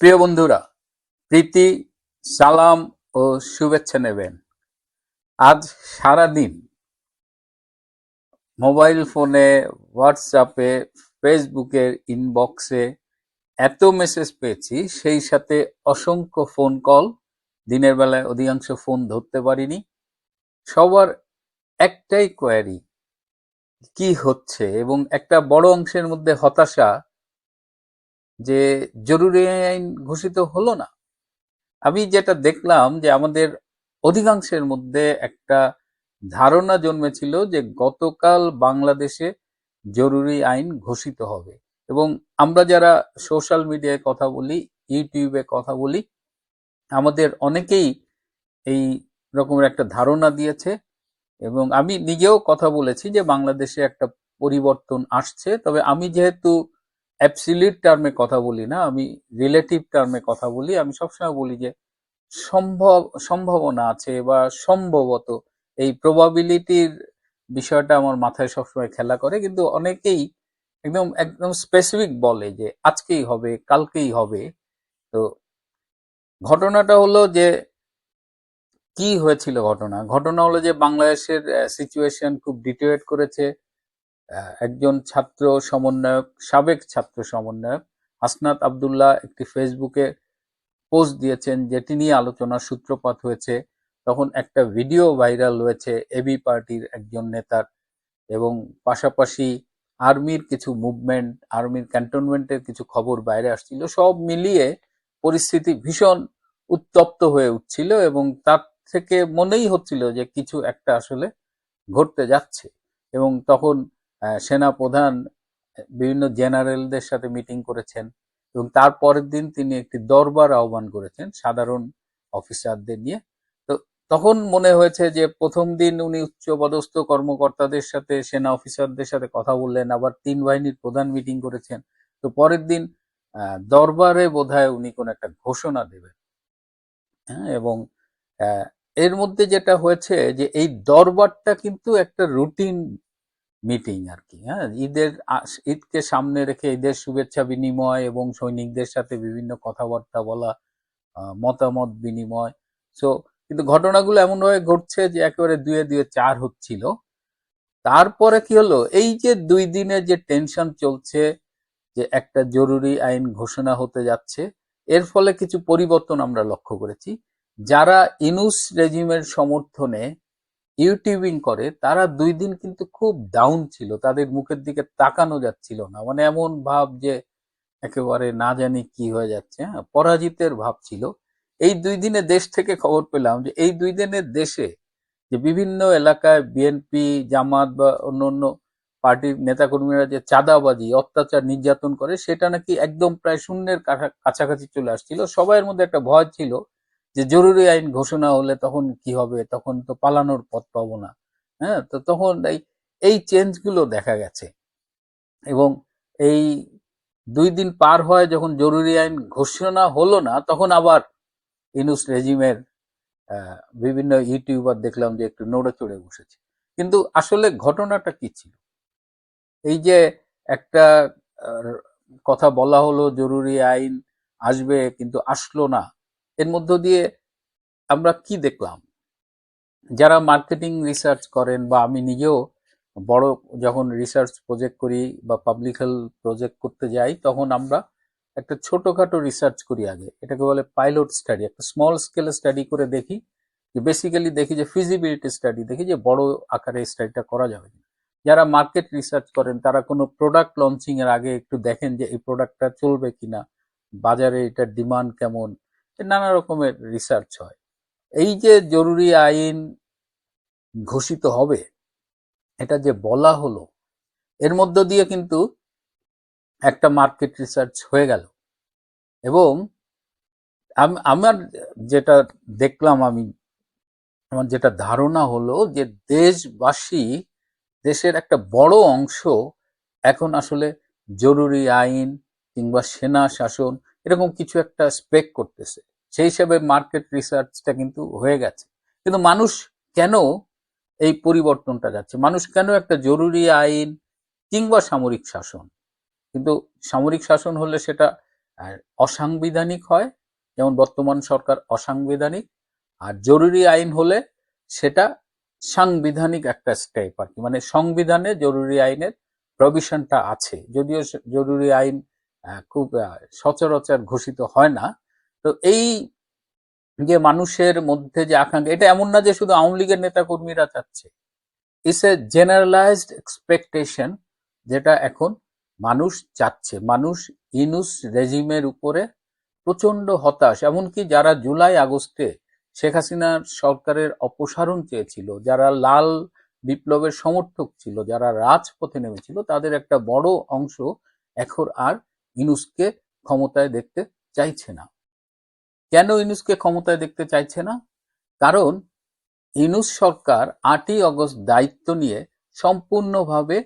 প্রিয় বন্ধুরা, প্রীতি, সালাম ও শুভেচ্ছা নেবেন। আজ সারাদিন মোবাইল ফোনে, হোয়াটসঅ্যাপে, ফেসবুকের ইনবক্সে এত মেসেজ পেয়েছি, সেই সাথে অসংখ্য ফোন কল, দিনের বেলায় অধিকাংশ ফোন ধরতে পারিনি। সবার একটাই কোয়ারি কি হচ্ছে? এবং একটা বড় অংশের মধ্যে হতাশা যে জরুরি আইন ঘোষিত হলো না। আমি যেটা দেখলাম যে আমাদের অধিকাংশের মধ্যে একটা ধারণা জন্মেছিল যে গতকাল বাংলাদেশে জরুরি আইন ঘোষিত হবে। এবং আমরা যারা সোশ্যাল মিডিয়ায় কথা বলি, ইউটিউবে কথা বলি, আমাদের অনেকেই এই রকমের একটা ধারণা দিয়েছে। এবং আমি নিজেও কথা বলেছি যে বাংলাদেশে একটা পরিবর্তন আসছে। তবে আমি যেহেতু অ্যাবসিলিউট টার্মে কথা বলি না, আমি রিলেটিভ টার্মে কথা বলি। আমি সবসময় বলি যে, সম্ভব, সম্ভাবনা আছে বা সম্ভবত এই প্রবাবিলিটির বিষয়টা আমার মাথায় সবসময় খেলা করে। কিন্তু অনেকেই একদম একদম স্পেসিফিক বলে যে, আজকেই হবে, কালকেই হবে। তো ঘটনাটা হলো যে, কি হয়েছিল ঘটনা? ঘটনা হলো যে, বাংলাদেশের সিচুয়েশন খুব ডিটোয়েট করেছে। একজন ছাত্র সমন্বয়ক, সাবেক ছাত্র সমন্বয়ক হাসনাত আবদুল্লাহ একটি ফেসবুকে পোস্ট দিয়েছেন যেটি নিয়ে আলোচনার সূত্রপাত হয়েছে। তখন একটা ভিডিও ভাইরাল হয়েছে এবি পার্টির একজন নেতার এবং পাশাপাশি আর্মির কিছু মুভমেন্ট, আর্মির ক্যান্টনমেন্টের কিছু খবর বাইরে আসছিল। সব মিলিয়ে পরিস্থিতি ভীষণ উত্তপ্ত হয়ে উঠছিল এবং তার থেকে মনেই হচ্ছিল যে কিছু একটা আসলে ঘটতে যাচ্ছে। এবং তখন সেনা প্রধান বিভিন্ন জেনারেলদের সাথে মিটিং করেছেন এবং তার পরের দিন তিনি একটি দরবার আহ্বান করেছেন সাধারণ অফিসারদের নিয়ে। তো তখন মনে হয়েছে যে প্রথম দিন উনি উচ্চপদস্থ কর্মকর্তাদের সাথে, সেনা অফিসারদের সাথে কথা বললেন, আবার তিন বাহিনীর প্রধান মিটিং করেছেন। তো পরের দিন দরবারে বোধহয় উনি কোন একটা ঘোষণা দেবেন। হ্যাঁ এবং এর মধ্যে যেটা হয়েছে যে এই দরবারটা কিন্তু একটা রুটিন মিটিং আর কি হ্যাঁ? ঈদের ঈদকে সামনে রেখে ঈদের শুভেচ্ছা বিনিময় এবং সৈনিকদের সাথে বিভিন্ন কথাবার্তা বলা মতামত বিনিময়। সো কিন্তু ঘটনাগুলো এমনভাবে ঘটছে যে একেবারে দুয়ে দুয়ে চার হচ্ছিল। তারপরে কি হলো? এই যে দুই দিনে যে টেনশন চলছে, যে একটা জরুরি আইন ঘোষণা হতে যাচ্ছে, এর ফলে কিছু পরিবর্তন আমরা লক্ষ্য করেছি। যারা ইনুস রেজিমের সমর্থনে ইউটিউবিং করে, তারা দুই দিন কিন্তু খুব ডাউন ছিল, তাদের মুখের দিকে তাকানো যাচ্ছিল না। মানে এমন ভাব যে একেবারে না জানি কি হয়ে যাচ্ছে হ্যাঁ পরাজিতের ভাব ছিল। এই দুই দিনে দেশ থেকে খবর পেলাম যে এই দুই দিনের দেশে যে বিভিন্ন এলাকায় বিএনপি জামাত বা অন্য অন্য পার্টির নেতাকর্মীরা যে চাঁদাবাজি, অত্যাচার, নির্যাতন করে, সেটা নাকি একদম প্রায় শূন্যের কাছা- কাছাকাছি চলে আসছিল। সবাইয়ের মধ্যে একটা ভয় ছিল যে জরুরি আইন ঘোষণা হলে তখন কি হবে? তখন তো পালানোর পথ পাবো না। হ্যাঁ তো তখন এই এই চেঞ্জগুলো দেখা গেছে। এবং এই দুই দিন পার হয় যখন জরুরি আইন ঘোষণা হলো না, তখন আবার ইনুস রেজিমের বিভিন্ন ইউটিউবার দেখলাম যে একটু নড়ে চড়ে বসেছে। কিন্তু আসলে ঘটনাটা কি ছিল? এই যে একটা কথা বলা হলো জরুরি আইন আসবে কিন্তু আসলো না। এর মধ্য দিয়ে আমরা কি দেখলাম? যারা মার্কেটিং রিসার্চ করেন বা আমি নিজেও বড় যখন রিসার্চ প্রজেক্ট করি বা পাবলিক হেলথ প্রজেক্ট করতে যাই, তখন আমরা একটা ছোটোখাটো রিসার্চ করি আগে। এটাকে বলে পাইলট স্টাডি একটা স্মল স্কেলে স্টাডি করে দেখি যে বেসিক্যালি দেখি যে ফিজিবিলিটি স্টাডি দেখি যে বড় আকারে স্টাডিটা করা যাবে যারা মার্কেট রিসার্চ করেন, তারা কোনো প্রোডাক্ট লঞ্চিং এর আগে একটু দেখেন যে এই প্রোডাক্টটা চলবে কিনা, বাজারে এটার ডিমান্ড কেমন নানা রকমের রিসার্চ হয়। এই যে জরুরি আইন ঘোষিত হবে, এটা যে বলা হলো, এর মধ্য দিয়ে কিন্তু একটা মার্কেট রিসার্চ হয়ে গেল। এবং আমার যেটা দেখলাম আমি, আমার যেটা ধারণা হলো যে দেশবাসী, দেশের একটা বড় অংশ এখন আসলে জরুরি আইন কিংবা সেনা শাসন, এরকম কিছু একটা স্পেক করতেছে। সেই হিসাবে মার্কেট রিসার্চটা কিন্তু হয়ে গেছে। কিন্তু মানুষ কেন এই পরিবর্তনটা যাচ্ছে? মানুষ কেন একটা জরুরি আইন কিংবা সামরিক শাসন? কিন্তু সামরিক শাসন হলে সেটা অসাংবিধানিক হয়। যেমন বর্তমান সরকার অসাংবিধানিক। আর জরুরি আইন হলে সেটা সাংবিধানিক একটা স্টেপ আর কি। মানে সংবিধানে জরুরি আইনের প্রভিশনটা আছে। যদিও জরুরি আইন খুব সচরাচর ঘোষিত হয় না। তো এই যে মানুষের মধ্যে যে আকাঙ্ক্ষা, এটা এমন না যে শুধু আওয়ামী লীগের নেতা কর্মীরা চাচ্ছে। ইটস এ জেনারেলাইজড এক্সপেকটেশন যেটা এখন মানুষ চাচ্ছে। মানুষ ইনুস রেজিমের উপরে প্রচণ্ড হতাশ। এমনকি যারা জুলাই আগস্টে শেখ হাসিনার সরকারের অপসারণ চেয়েছিল, যারা লাল বিপ্লবের সমর্থক ছিল, যারা রাজপথে নেমেছিল, তাদের একটা বড় অংশ এখন আর ইনুসকে ক্ষমতায় দেখতে চাইছে না। কেন ইনুসকে ক্ষমতায় দেখতে চাইছে না? কারণ ইনুস সরকার আটই অগস্ট দায়িত্ব নিয়ে সম্পূর্ণভাবে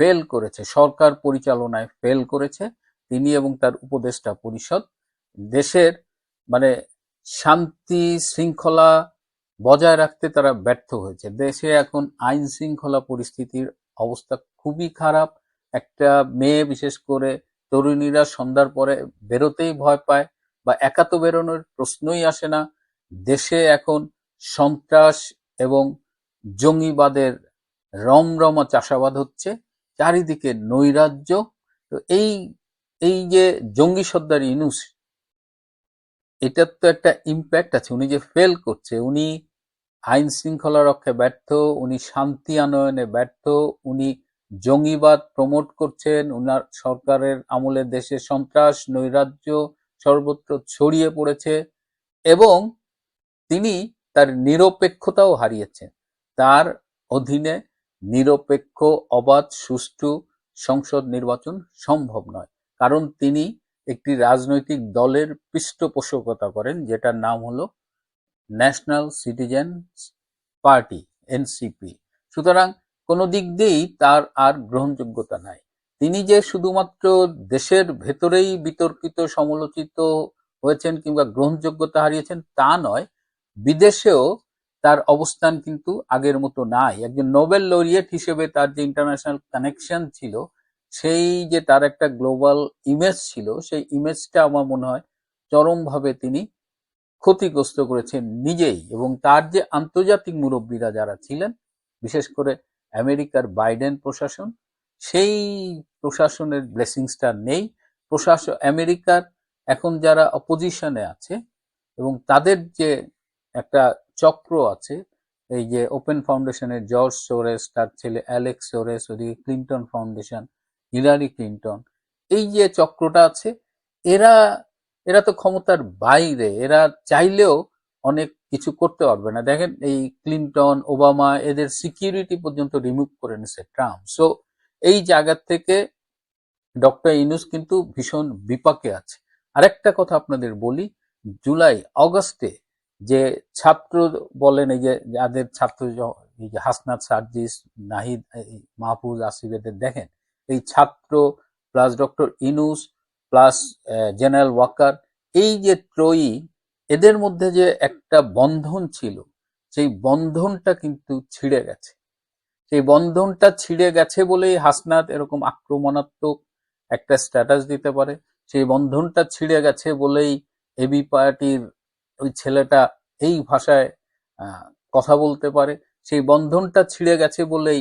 ফেল করেছে। সরকার পরিচালনায় ফেল করেছে। তিনি এবং তার উপদেষ্টা পরিষদ দেশের মানে শান্তি শৃঙ্খলা বজায় রাখতে তারা ব্যর্থ হয়েছে। দেশে এখন আইন শৃঙ্খলা পরিস্থিতির অবস্থা খুবই খারাপ। একটা মেয়ে বিশেষ করে তরুণীরা সন্ধ্যার পরে বেরোতেই ভয় পায়। বা একা বেরোনোর প্রশ্নই আসে না। দেশে এখন সন্ত্রাস এবং জঙ্গিবাদের রমরমা চাষাবাদ হচ্ছে, চারিদিকে নৈরাজ্য। তো এই এই যে জঙ্গি সর্দার ইনুস এটার তো একটা ইম্প্যাক্ট আছে। উনি যে ফেল করছে, উনি আইন শৃঙ্খলা রক্ষায় ব্যর্থ, উনি শান্তি আনয়নে ব্যর্থ, উনি জঙ্গিবাদ প্রমোট করছেন, উনার সরকারের আমলে দেশে সন্ত্রাস, নৈরাজ্য সর্বত্র ছড়িয়ে পড়েছে এবং তিনি তার নিরপেক্ষতাও হারিয়েছেন। তার অধীনে নিরপেক্ষ, অবাধ, সুষ্ঠু সংসদ নির্বাচন সম্ভব নয়। কারণ তিনি একটি রাজনৈতিক দলের পৃষ্ঠপোষকতা করেন, যেটার নাম হলো ন্যাশনাল সিটিজেন পার্টি এনসিপি সুতরাং কোনো দিক দিয়েই তার আর গ্রহণযোগ্যতা নাই। তিনি যে শুধুমাত্র দেশের ভেতরেই বিতর্কিত, সমালোচিত হয়েছেন কিংবা গ্রহণযোগ্যতা হারিয়েছেন তা নয়, বিদেশেও তার অবস্থান কিন্তু আগের মতো নাই। একজন নোবেল লরিয়েট হিসেবে তার যে ইন্টারন্যাশনাল কানেকশন ছিল, সেই যে তার একটা গ্লোবাল ইমেজ ছিল, সেই ইমেজটা আমার মনে হয় চরমভাবে তিনি ক্ষতিগ্রস্ত করেছেন নিজেই। এবং তার যে আন্তর্জাতিক মুরব্বীরা যারা ছিলেন, বিশেষ করে আমেরিকার বাইডেন প্রশাসন সেই প্রশাসনের ব্লেসিংসটা নেই। প্রশাসন, আমেরিকার এখন যারা অপোজিশনে আছে এবং তাদের যে একটা চক্র আছে, এই যে ওপেন ফাউন্ডেশনের জর্জ সোরেস তার ছেলে অ্যালেক্স সোরেস ওদিকে ক্লিন্টন ফাউন্ডেশন হিলারি ক্লিন্টন এই যে চক্রটা আছে, এরা এরা তো ক্ষমতার বাইরে, এরা চাইলেও অনেক কিছু করতে পারবে না। দেখেন এই ক্লিন্টন ওবামা এদের সিকিউরিটি পর্যন্ত রিমুভ করে নিছে ট্রাম্প সো এই জায়গা থেকে ডক্টর ইনুস কিন্তু ভীষণ বিপাকে আছে। আরেকটা কথা আপনাদের বলি, জুলাই, অগস্টে যে ছাত্র বলেন, এই যে যাদের ছাত্র এই যে হাসনাত সার্জিস, নাহিদ মাহফুজ আসিফ এদের দেখেন, এই ছাত্র plus doctor Yunus plus general Waker, এই যে ত্রয়ী, এদের মধ্যে যে একটা বন্ধন ছিল, সেই বন্ধনটা কিন্তু ছিঁড়ে গেছে। সেই বন্ধনটা ছিঁড়ে গেছে বলেই হাসনাত এরকম আক্রমণাত্মক একটা স্ট্যাটাস দিতে পারে। সেই বন্ধনটা ছিঁড়ে গেছে বলেই এবি পার্টির ওই ছেলেটা এই ভাষায় কথা বলতে পারে। সেই বন্ধনটা ছিঁড়ে গেছে বলেই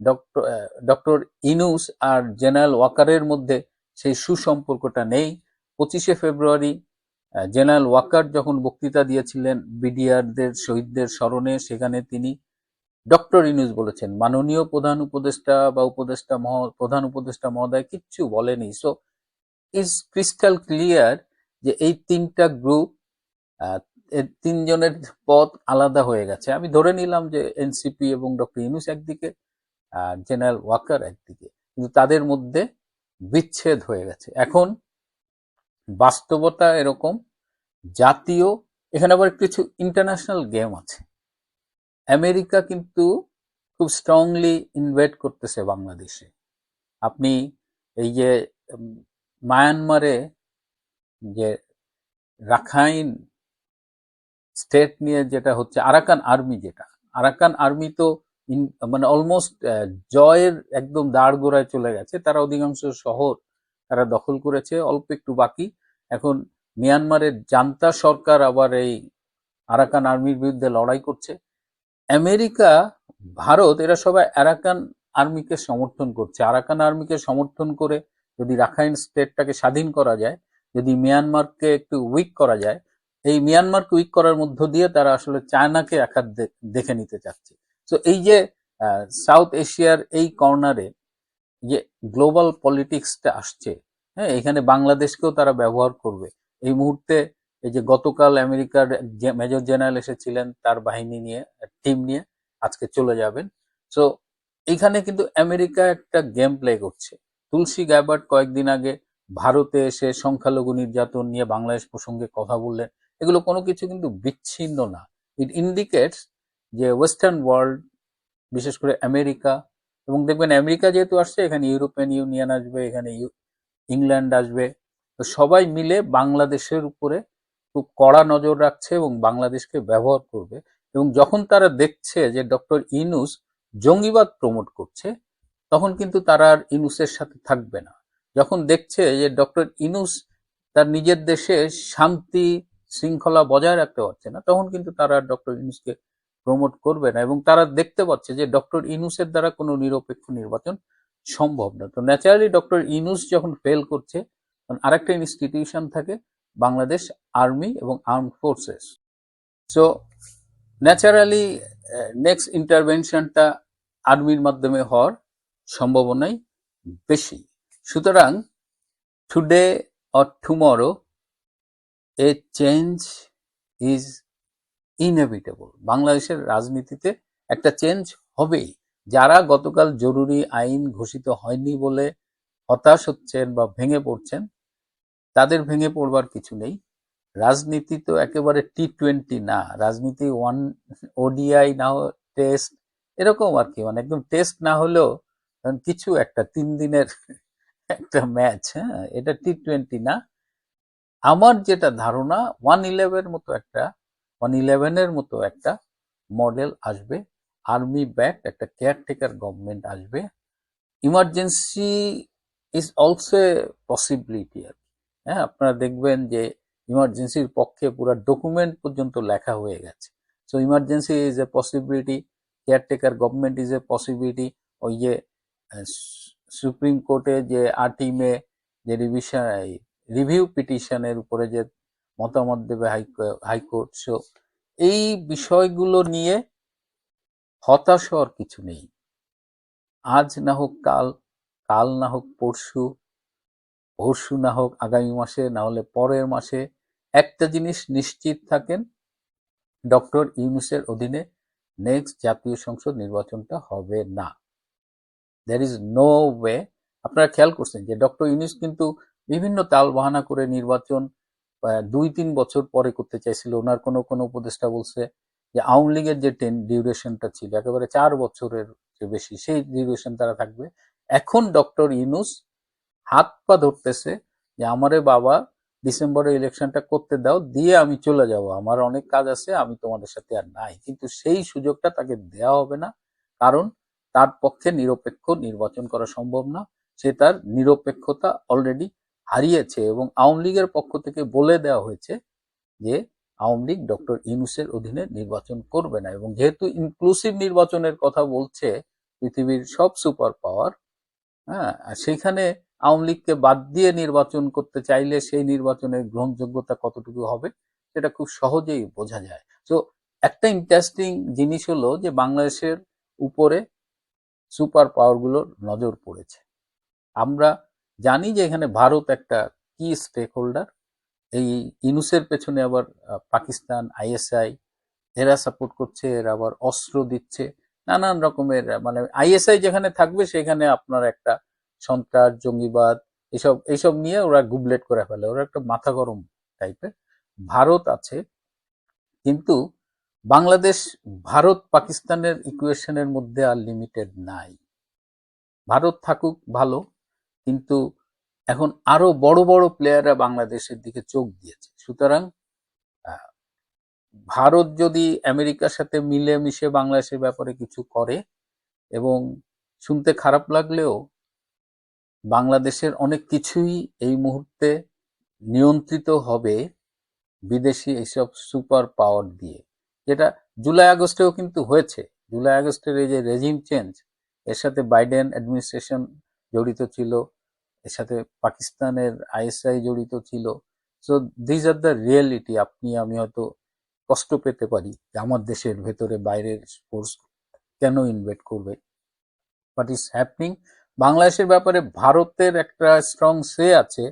ডক্টর ডক্টর ইনুস আর জেনারেল ওয়াকারের মধ্যে সেই সুসম্পর্কটা নেই। পঁচিশে ফেব্রুয়ারি জেনারেল ওয়াকার যখন বক্তৃতা দিয়েছিলেন বিডিআরদের শহীদদের স্মরণে, সেখানে তিনি ডক্টর ইনুস বলেছেন, মাননীয় প্রধান উপদেষ্টা বা উপদেষ্টা মহ, প্রধান উপদেষ্টা মহোদয় কিচ্ছু বলেনি। সো ইজ ক্রিস্টাল ক্লিয়ার যে এই তিনটা গ্রুপ তিনজনের পথ আলাদা হয়ে গেছে। আমি ধরে নিলাম যে এনসিপি এবং ডক্টর ইনুস একদিকে, আর জেনারেল ওয়াকার একদিকে, কিন্তু তাদের মধ্যে বিচ্ছেদ হয়ে গেছে। এখন বাস্তবতা এরকম, জাতীয়, এখানে আবার কিছু ইন্টারন্যাশনাল গেম আছে। আমেরিকা কিন্তু খুব স্ট্রংলি ইনভেট করতেছে বাংলাদেশে। আপনি এই যে মায়ানমারে যে রাখাইন স্টেট নিয়ে যেটা হচ্ছে, আরাকান আর্মি যেটা, আরাকান আর্মি তো মানে অলমোস্ট জয়ের একদম দাঁড় গোড়ায় চলে গেছে। তারা অধিকাংশ শহর তারা দখল করেছে, অল্প একটু বাকি। এখন মিয়ানমারের জান্তা সরকার আবার এই আরাকান আর্মির বিরুদ্ধে লড়াই করছে। আমেরিকা, ভারত, এরা সবাই আরাকান আর্মিকে সমর্থন করছে। আরাকান আর্মিকে সমর্থন করে যদি রাখাইন স্টেটটাকে স্বাধীন করা যায়, যদি মিয়ানমারকে একটু উইক করা যায়, এই মিয়ানমারকে উইক করার মধ্য দিয়ে তারা আসলে চায়নাকে দে- দেখে নিতে চাচ্ছে। তো এই যে সাউথ এশিয়ার এই কর্নারে যে গ্লোবাল পলিটিক্সটা আসছে হ্যাঁ এখানে বাংলাদেশকেও তারা ব্যবহার করবে। এই মুহূর্তে এই যে গতকাল আমেরিকার মেজর জেনারেল এসেছিলেন তার বাহিনী নিয়ে, টিম নিয়ে আজকে চলে যাবেন। সো এখানে কিন্তু আমেরিকা একটা গেম প্লে করছে। তুলসী গ্যাবার্ট কয়েকদিন আগে ভারতে এসে সংখ্যালঘু নির্যাতন নিয়ে বাংলাদেশ প্রসঙ্গে কথা বললেন। এগুলো কোনো কিছু কিন্তু বিচ্ছিন্ন না। ইট ইন্ডিকেটস যে ওয়েস্টার্ন ওয়ার্ল্ড বিশেষ করে আমেরিকা, এবং দেখবেন আমেরিকা যেহেতু আসছে, এখানে ইউরোপিয়ান ইউনিয়ন আসবে, এখানে ইংল্যান্ড আসবে। তো সবাই মিলে বাংলাদেশের উপরে খুব কড়া নজর রাখছে এবং বাংলাদেশকে ব্যবহার করবে এবং যখন তারা দেখছে যে ডক্টর ইনুস জঙ্গিবাদ প্রমোট করছে, তখন কিন্তু তারা আর ইনুসের সাথে থাকবে না। যখন দেখছে যে ডক্টর ইনুস তার নিজের দেশে শান্তি শৃঙ্খলা বজায় রাখতে পারছে না, তখন কিন্তু তারা আর ডক্টর ইনুসকে প্রমোট করবে না এবং তারা দেখতে পাচ্ছে যে ডক্টর ইনুসের দ্বারা কোনো নিরপেক্ষ নির্বাচন সম্ভব না। তো ন্যাচারালি ডক্টর ইনুস যখন ফেল করছে আরেকটা ইনস্টিটিউশন থাকে বাংলাদেশ আর্মি এবং armed forces. So naturally next ইন্টারভেনশনটা আর্মির মাধ্যমে হওয়ার সম্ভাবনাই বেশি। সুতরাং today or tomorrow a change is inevitable বাংলাদেশের রাজনীতিতে একটা চেঞ্জ হবেই। যারা গতকাল জরুরি আইন ঘোষিত হয়নি বলে হতাশ হচ্ছেন বা ভেঙে পড়ছেন তাদের ভেঙে পড়বার কিছু নেই। রাজনীতি তো একেবারে টি টোয়েন্টি না, রাজনীতি ওয়ান ওডিআই না টেস্ট এরকম আর কি মানে একদম টেস্ট না হলেও কিছু একটা, তিন দিনের একটা ম্যাচ হ্যাঁ এটা টি টোয়েন্টি না। আমার যেটা ধারণা ওয়ান ইলেভেন মতো একটা ওয়ান ইলেভেনের মতো একটা মডেল আসবে আর্মি ব্যাক একটা কেয়ারটেকার গভর্নমেন্ট আসবে। Emergency is also a possibility আর। হ্যাঁ আপনারা দেখবেন যে ইমার্জেন্সির পক্ষে পুরো ডকুমেন্ট পর্যন্ত লেখা হয়ে গেছে। So emergency is a possibility caretaker government is a possibility ওই যে সুপ্রিম কোর্টে যে আটই মে যে রিভিশন রিভিউ পিটিশনের উপরে যে মতামত দেবে হাইকোর্ট সো এই বিষয়গুলো নিয়ে হতাশ হওয়ার কিছু নেই। আজ না হোক কাল কাল না হোক পরশু পরশু না হোক আগামী মাসে, না হলে পরের মাসে একটা জিনিস নিশ্চিত থাকেন, ডক্টর ইউনুসের অধীনে নেক্সট জাতীয় সংসদ নির্বাচনটা হবে না। দ্যার ইজ নো ওয়ে আপনারা খেয়াল করছেন যে ডক্টর ইউনুস কিন্তু বিভিন্ন তাল বাহানা করে নির্বাচন দুই তিন বছর পরে করতে চাইছিল। ওনার কোনো কোনো উপদেষ্টা বলছে যে আওয়ামী লীগের যে টেন, ডিউরেশনটা ছিল, একেবারে চার বছরের বেশি, সেই ডিউরেশন তারা থাকবে। এখন ডক্টর ইউনুস হাত পা ধরতেছে যে, আমারে বাবা ডিসেম্বরে ইলেকশনটা করতে দাও, দিয়ে আমি চলে যাব। আমার অনেক কাজ আছে, আমি তোমাদের সাথে আর নাই। কিন্তু সেই সুযোগটা তাকে দেওয়া হবে না, কারণ তার পক্ষে নিরপেক্ষ নির্বাচন করা সম্ভব না। সে তার নিরপেক্ষতা অলরেডি হারিয়েছে এবং আওয়ামী লীগের পক্ষ থেকে বলে দেওয়া হয়েছে যে, আওয়ামী লীগ ডক্টর ইউনুসের অধীনে নির্বাচন করবে না। এবং যেহেতু ইনক্লুসিভ নির্বাচনের কথা বলছে পৃথিবীর সব সুপার পাওয়ার হ্যাঁ আর সেইখানে আওয়ামী লীগকে বাদ দিয়ে নির্বাচন করতে চাইলে সেই নির্বাচনের গ্রহণযোগ্যতা কতটুকু হবে, সেটা খুব সহজেই বোঝা যায়। তো একটা ইন্টারেস্টিং জিনিস হলো যে বাংলাদেশের উপরে সুপার পাওয়ারগুলোর নজর পড়েছে। আমরা জানি যে এখানে ভারত একটা কি স্টেক হোল্ডার এই ইনুসের পেছনে আবার পাকিস্তান আইএসআই এরা সাপোর্ট করছে, এরা আবার অস্ত্র দিচ্ছে, নানান রকমের মানে আইএসআই যেখানে থাকবে সেখানে আপনার একটা সন্ত্রাস, জঙ্গিবাদ, এসব এইসব নিয়ে ওরা গুবলেট করে ফেলে। ওরা একটা মাথা গরম টাইপের ভারত আছে, কিন্তু বাংলাদেশ, ভারত, পাকিস্তানের ইকুয়েশনের মধ্যে আর লিমিটেড নাই। ভারত থাকুক ভালো, কিন্তু এখন আরও বড় বড় প্লেয়াররা বাংলাদেশের দিকে চোখ দিয়েছে। সুতরাং ভারত যদি আমেরিকার সাথে মিলে মিশে বাংলাদেশের ব্যাপারে কিছু করে এবং শুনতে খারাপ লাগলেও বাংলাদেশের অনেক কিছুই এই মুহূর্তে নিয়ন্ত্রিত হবে বিদেশি এইসব সুপার পাওয়ার দিয়ে। যেটা জুলাই আগস্টেও কিন্তু হয়েছে। জুলাই আগস্টের এই যে রেজিম চেঞ্জ এর সাথে বাইডেন অ্যাডমিনিস্ট্রেশন জড়িত ছিল, এর সাথে পাকিস্তানের আইএসআই জড়িত ছিল। So these are the reality আপনি, আমি হয়তো কষ্ট পেতে পারি যে আমার দেশের ভেতরে বাইরের ফোর্স কেন ইনভেট করবে। বাট ইজ হ্যাপনিং বাংলাদেশের ব্যাপারে ভারতের একটা স্ট্রং সে আছে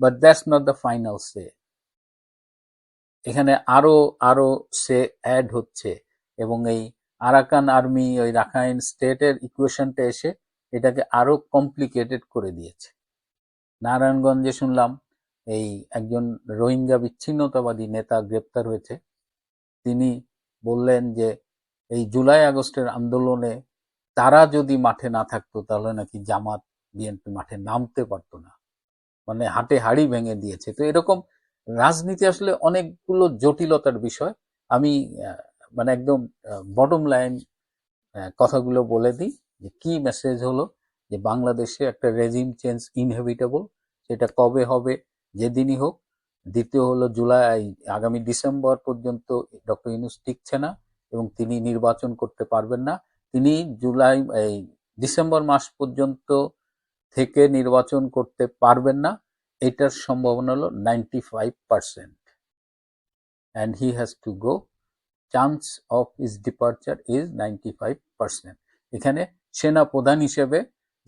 but that's not the final say এখানে আরও আরও সে অ্যাড হচ্ছে, এবং এই আরাকান আর্মি ওই রাখাইন স্টেটের ইকুয়েশনটা এসে এটাকে আরও কমপ্লিকেটেড করে দিয়েছে। নারায়ণগঞ্জে শুনলাম, এই একজন রোহিঙ্গা বিচ্ছিন্নতাবাদী নেতা গ্রেপ্তার হয়েছে। তিনি বললেন যে, এই জুলাই আগস্টের আন্দোলনে তারা যদি মাঠে না থাকতো, তাহলে নাকি জামাত বিএনপি মাঠে নামতে পারতো না। মানে হাটে হাড়ি ভেঙে দিয়েছে। তো এরকম রাজনীতি আসলে অনেকগুলো জটিলতার বিষয়। আমি মানে একদম বটম লাইন কথাগুলো বলে দিই যে কি মেসেজ হলো যে বাংলাদেশে একটা রেজিম চেঞ্জ ইনহেভিটেবল সেটা কবে হবে, যেদিনই হোক। দ্বিতীয় হলো জুলাই, আগামী ডিসেম্বর পর্যন্ত ডক্টর ইউনুস টিকছে না এবং তিনি নির্বাচন করতে পারবেন না। তিনি জুলাই, এই ডিসেম্বর মাস পর্যন্ত থেকে নির্বাচন করতে পারবেন না। এটার সম্ভাবনা হলো ninety five percent and he has to go chance of his departure is ninety five percent এখানে সেনা প্রধান হিসেবে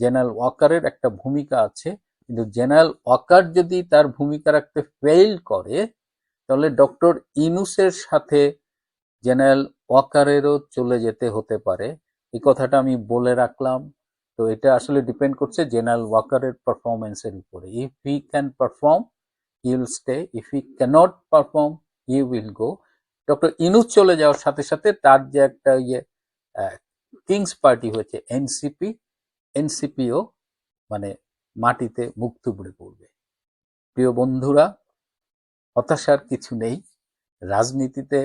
জেনারেল ওয়াকারের একটা ভূমিকা আছে। কিন্তু জেনারেল ওয়াকার যদি তার ভূমিকা রাখতে ফেইল করে, তাহলে ডক্টর ইনুসের সাথে জেনারেল ওয়াকারেরও চলে যেতে হতে পারে। এই কথাটা আমি বলে রাখলাম। তো এটা আসলে ডিপেন্ড করছে জেনারেল ওয়াকারের পারফরমেন্সের উপরে। If he can perform he will stay if he can't perform he will go doctor Yunus চলে যাওয়ার সাথে সাথে তার যে একটা ইয়ে কিংস পার্টি হয়েছে এনসিপি এনসিপিও মানে মাটিতে মুখ থুবড়ে পড়বে। প্রিয় বন্ধুরা, হতাশার কিছু নেই। রাজনীতিতে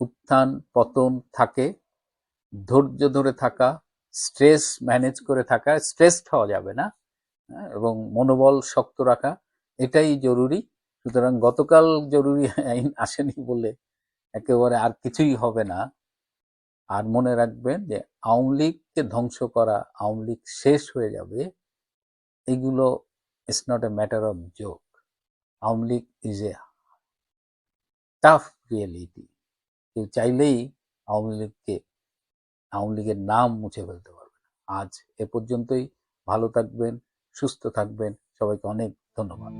উত্থান, পতন থাকে। ধৈর্য ধরে থাকা স্ট্রেস ম্যানেজ করে থাকা স্ট্রেসড হওয়া যাবে না হ্যাঁ, এবং মনোবল শক্ত রাখা এটাই জরুরি। সুতরাং গতকাল জরুরি আইন আসেনি বলে একেবারে আর কিছুই হবে না। আর মনে রাখবেন যে আওয়ামী লীগকে ধ্বংস করা আওয়ামী লীগ শেষ হয়ে যাবে এগুলো it's not a matter of joke Awami League is a tough reality কেউ চাইলেই আওয়ামী লীগকে আওয়ামী লীগের নাম মুছে ফেলতে পারবে না। আজ এ পর্যন্তই। ভালো থাকবেন, সুস্থ থাকবেন। সবাইকে অনেক ধন্যবাদ।